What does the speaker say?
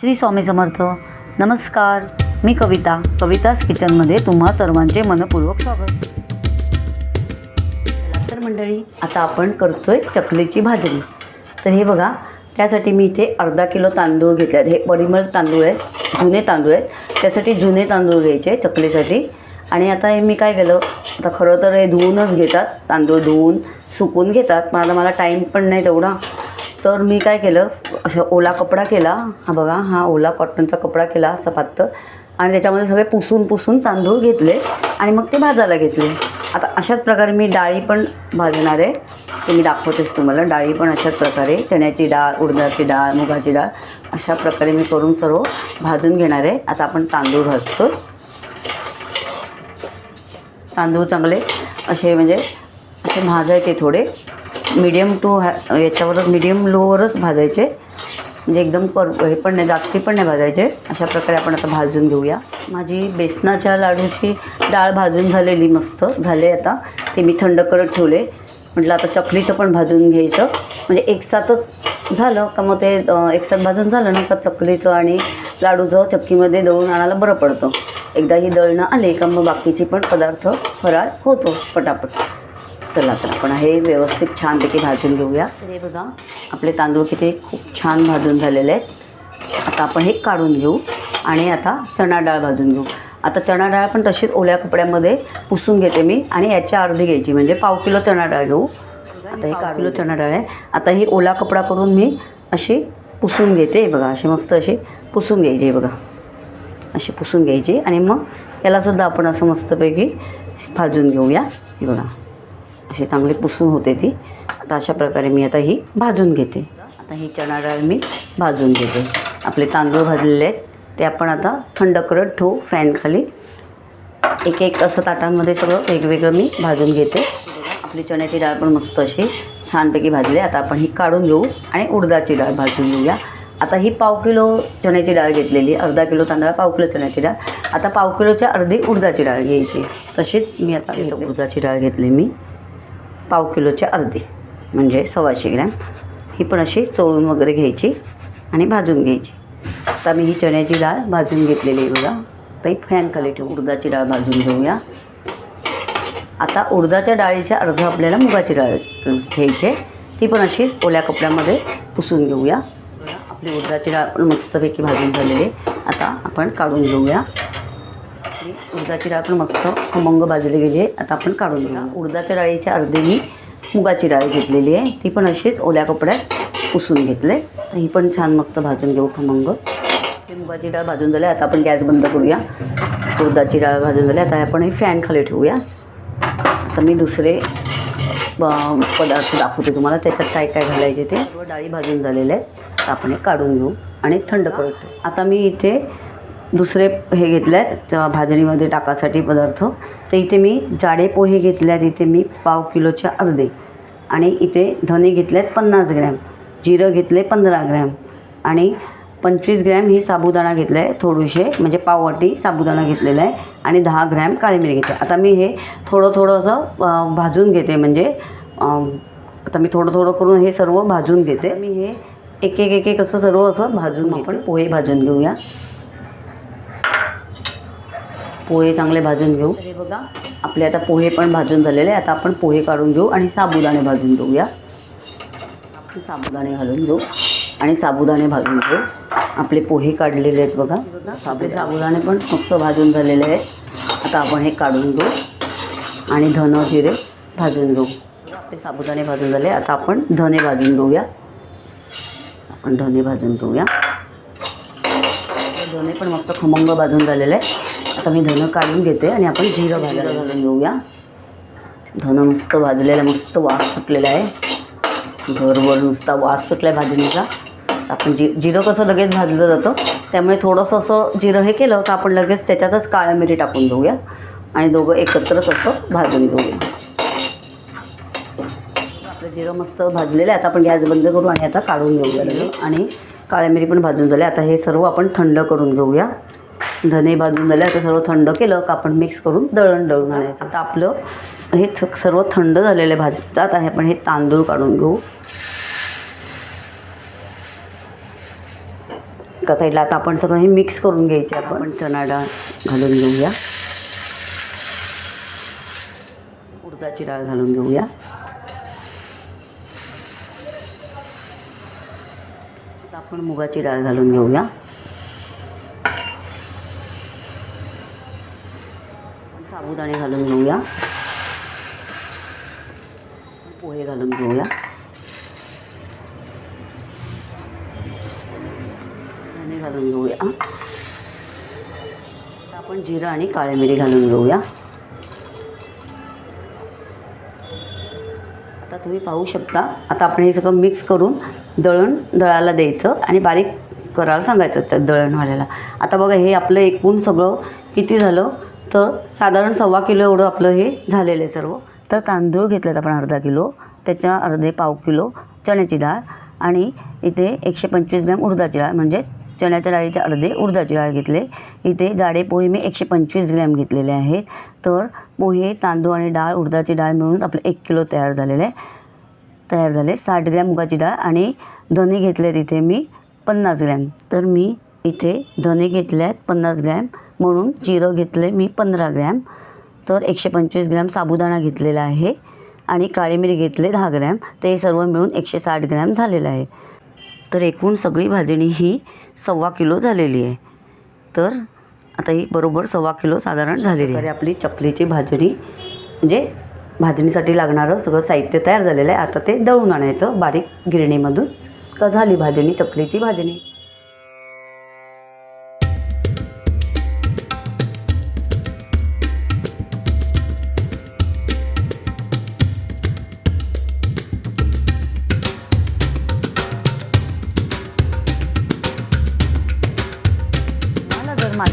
श्री स्वामी समर्थ. नमस्कार. मी कविता. कविताच किचनमध्ये तुम्हा सर्वांचे मनपूर्वक स्वागत. तर मंडळी आता आपण करतोय चकलीची भाजणी तर हे बघा त्यासाठी मी इथे अर्धा किलो तांदूळ घेतले आहेत हे परिमळ तांदूळ आहेत जुने तांदूळ आहेत. त्यासाठी जुने तांदूळ घ्यायचे चकलीसाठी. आणि आता हे मी काय केलं आता खरं तर हे धुवूनच घेतात. तांदूळ धुवून सुकून घेतात. पण आता मला टाईम पण नाही तेवढा. तर मी काय केलं असं ओला कपडा केला. हा बघा हा ओला कॉटनचा कपडा केला असा पातळ. आणि त्याच्यामध्ये सगळे पुसून पुसून तांदूळ घेतले आणि मग ते भाजायला घेतले. आता अशाच प्रकारे मी डाळी पण भाजणार आहे. ते मी दाखवतेच तुम्हाला. डाळी पण अशाच प्रकारे चण्याची डाळ उडदाची डाळ मुगाची डाळ अशा प्रकारे मी करून सर्व भाजून घेणार आहे. आता आपण तांदूळ भाजतो. तांदूळ चांगले असे म्हणजे असे भाजायचे थोडे. मीडियम टू हा याच्यावरच मीडियम लोवरच भाजायचे. म्हणजे एकदम पर हे पण नाही जास्ती पण नाही भाजायचे. अशा प्रकारे आपण आता भाजून घेऊया. माझी बेसनाच्या लाडूची डाळ भाजून झालेली मस्त झाले आता. ते मी थंड करत ठेवले. म्हटलं आता चकलीचं पण भाजून घ्यायचं. म्हणजे एकसाथच झालं का मग ते एकसाथ भाजून झालं ना का चकलीचं आणि लाडूचं चक्कीमध्ये दळून आणायला बरं पडतं. एकदा ही दळणं आले का मग बाकीची पण पदार्थ फराळ होतो पटापट. चला तर आपण हे व्यवस्थित छानपैकी भाजून घेऊया. तर हे बघा आपले तांदूळ किती खूप छान भाजून झालेले आहेत. आता आपण हे काढून घेऊ आणि आता चणा डाळ भाजून घेऊ. आता चणा डाळ पण तशीच ओल्या कपड्यामध्ये पुसून घेते मी आणि याच्या अर्धी घ्यायची म्हणजे पाव किलो चणा डाळ घेऊ. आता हे पाव किलो चणा डाळ आहे. आता ही ओला कपडा करून मी अशी पुसून घेते. बघा अशी मस्त अशी पुसून घ्यायची बघा. अशी पुसून घ्यायची आणि मग यालासुद्धा आपण असं मस्तपैकी भाजून घेऊया. हे बघा. अशी चांगली पुसून होते ती. आता अशा प्रकारे मी आता ही भाजून घेते. आता ही चणा डाळ मी भाजून घेते. आपले तांदूळ भाजलेले आहेत ते आपण आता थंड करत ठेवू फॅनखाली एक एक असं ताटांमध्ये सगळं वेगवेगळं मी भाजून घेते. आपली चण्याची डाळ पण मस्त अशी छानपैकी भाजली. आता आपण ही काढून घेऊ आणि उडदाची डाळ भाजून घेऊया. आता ही पाव किलो चण्याची डाळ घेतलेली अर्धा किलो तांदळा पाव किलो चण्याची डाळ. आता पाव किलोच्या अर्धी उडदाची डाळ घ्यायची. तशीच मी आता उडदाची डाळ घेतली मी. पाव किलोचे अर्धी म्हणजे सव्वाशे ग्रॅम. ही पण अशी चोळून वगैरे घ्यायची आणि भाजून घ्यायची. आता मी ही चण्याची डाळ भाजून घेतलेली आहे बघा. तर फॅन खाली ठेवू उडदाची डाळ भाजून घेऊया. आता उडदाच्या डाळीच्या अर्ध आपल्याला मुगाची डाळ घ्यायची आहे. ती पण अशी ओल्या कपड्यामध्ये पुसून घेऊया. आपली उडदाची डाळ पण मस्तपैकी भाजून झालेली आहे. आता आपण काढून घेऊया. उडदाची डाळ पण मस्त खमंग भाजली गेली आहे. आता आपण काढून घेऊया. उडदाच्या डाळीच्या अर्धी मी मुगाची डाळ घेतलेली आहे. ती पण अशीच ओल्या कपड्यात पुसून घेतले ही पण छान मस्त भाजून घेऊ खमंग. ही मुगाची डाळ भाजून झाली आता आपण गॅस बंद करूया. उडदाची डाळ भाजून झाली आता आपण हे फॅन खाली ठेवूया. आता मी दुसरे पदार्थ दाखवते तुम्हाला. त्याच्यात काय काय घालायचे ते. डाळी भाजून झालेले आहेत. आपण हे काढून घेऊ. आणि थंड करू आता मी इथे दुसरे हे घेतले आहेत भाजणीमध्ये टाकासाठी पदार्थ. तर इथे मी जाडे पोहे घेतले आहेत इथे मी पाव किलोच्या अर्धे. आणि इथे धने घेतले आहेत पन्नास ग्रॅम जिरं घेतले पंधरा ग्रॅम. आणि पंचवीस ग्रॅम ही साबुदाणा घेतला आहे थोडीशे म्हणजे पाववाटी साबुदाणा घेतलेला आहे. आणि दहा ग्रॅम काळी मिरी घेतली. आता मी हे थोडं थोडं असं भाजून घेते म्हणजे आता मी थोडं थोडं करून हे सर्व भाजून घेते. मी हे एक एक एक एक असं सर्व असं भाजून आपण पोहे भाजून घेऊया. पोहे चांगले भाजून घेऊ. हे बघा. आपले आता पोहे पण भाजून झालेले. आता आपण पोहे काढून घेऊ आणि साबुदाणे भाजून घेऊया. आपण साबुदाणे घालून घेऊ आणि साबुदाणे भाजून घेऊ. आपले पोहे काढलेले आहेत बघा. आपले साबुदाणे पण मस्त भाजून झालेले आहेत. आता आपण हे काढून घेऊ आणि धन जिरे भाजून घेऊ. आपले साबुदाणे भाजून झाले. आता आपण धने भाजून घेऊया. आपण धने भाजून घेऊया. धने पण मस्त खमंग भाजून झालेले आहे आता मी धनं काढून घेते आणि आपण जिरं भाजायला घालून घेऊया. धनं मस्त भाजलेलं मस्त वास सुटलेला आहे. घरभर नुसता वास सुटला आहे भाजणीचा. आपण जि जिरं कसं लगेच भाजलं जातं त्यामुळे थोडंसं असं जिरं हे केलं तर आपण लगेच त्याच्यातच काळ्या मिरी टाकून घेऊया आणि दोघं एकत्रच असं भाजून घेऊया. आपलं जिरं मस्त भाजलेलं आहे. आता आपण गॅस बंद करू आणि आता काढून घेऊया. आणि काळ्या मिरी पण भाजून झाले आता हे सर्व आपण थंड करून घेऊया. धने भाजून झाले आता सर्व थंड केलं का आपण मिक्स करून दळण दळून आणायचं. आता आपलं हे सर्व थंड झालेले भाजतात जात आहे आपण हे तांदूळ काढून घेऊ. एका साईडला आता आपण सगळं हे मिक्स करून घ्यायचे आपण चणा डाळ घालून घेऊया. उडदाची डाळ घालून घेऊया. आता आपण मुगाची डाळ घालून घेऊया. साबुदाणे घालून घेऊया. पोहे घालून घेऊया. धने घालून घेऊया. आता आपण जिरा आणि काळे मिरी घालून घेऊया. आता तुम्ही पाहू शकता आता आपण हे सगळं मिक्स करून दळण दळायला द्यायचं आणि बारीक करायला सांगायचं त्या दळणवाल्याला. आता बघा हे आपलं एकूण सगळं किती झालं? तर साधारण सव्वा किलो एवढं आपलं हे झालेलं आहे सर्व. तर तांदूळ घेतलेत आपण अर्धा किलो त्याच्या अर्धे पाव किलो चण्याची डाळ आणि इथे एकशे पंचवीस ग्रॅम उडदाची डाळ म्हणजे चण्याच्या डाळीचे अर्धे उडदाची डाळ घेतले. इथे जाडे पोहे मी एकशे पंचवीस ग्रॅम घेतलेले आहेत. तर पोहे तांदूळ आणि डाळ उडदाची डाळ मिळून आपलं एक किलो तयार झालेलं आहे. तयार झाले साठ ग्रॅम मुगाची डाळ आणि धने घेतले तिथे मी पन्नास ग्रॅम. तर मी इथे धने घेतले आहेत पन्नास ग्रॅम. म्हणून जिरं घेतलं मी पंधरा ग्रॅम. तर एकशे पंचवीस ग्रॅम साबुदाणा घेतलेला आहे आणि काळी मिरी घेतले दहा ग्रॅम. ते सर्व मिळून एकशे साठ ग्रॅम झालेलं आहे. तर एकूण सगळी भाजणी ही सव्वा किलो झालेली आहे. तर आता ही बरोबर सव्वा किलो साधारण झालेली आहे. आपली चकलीची भाजणी म्हणजे भाजणीसाठी लागणारं सगळं साहित्य तयार झालेलं आहे. आता ते दळून आणायचं बारीक गिरणीमधून. का झाली भाजणी चकलीची भाजणी.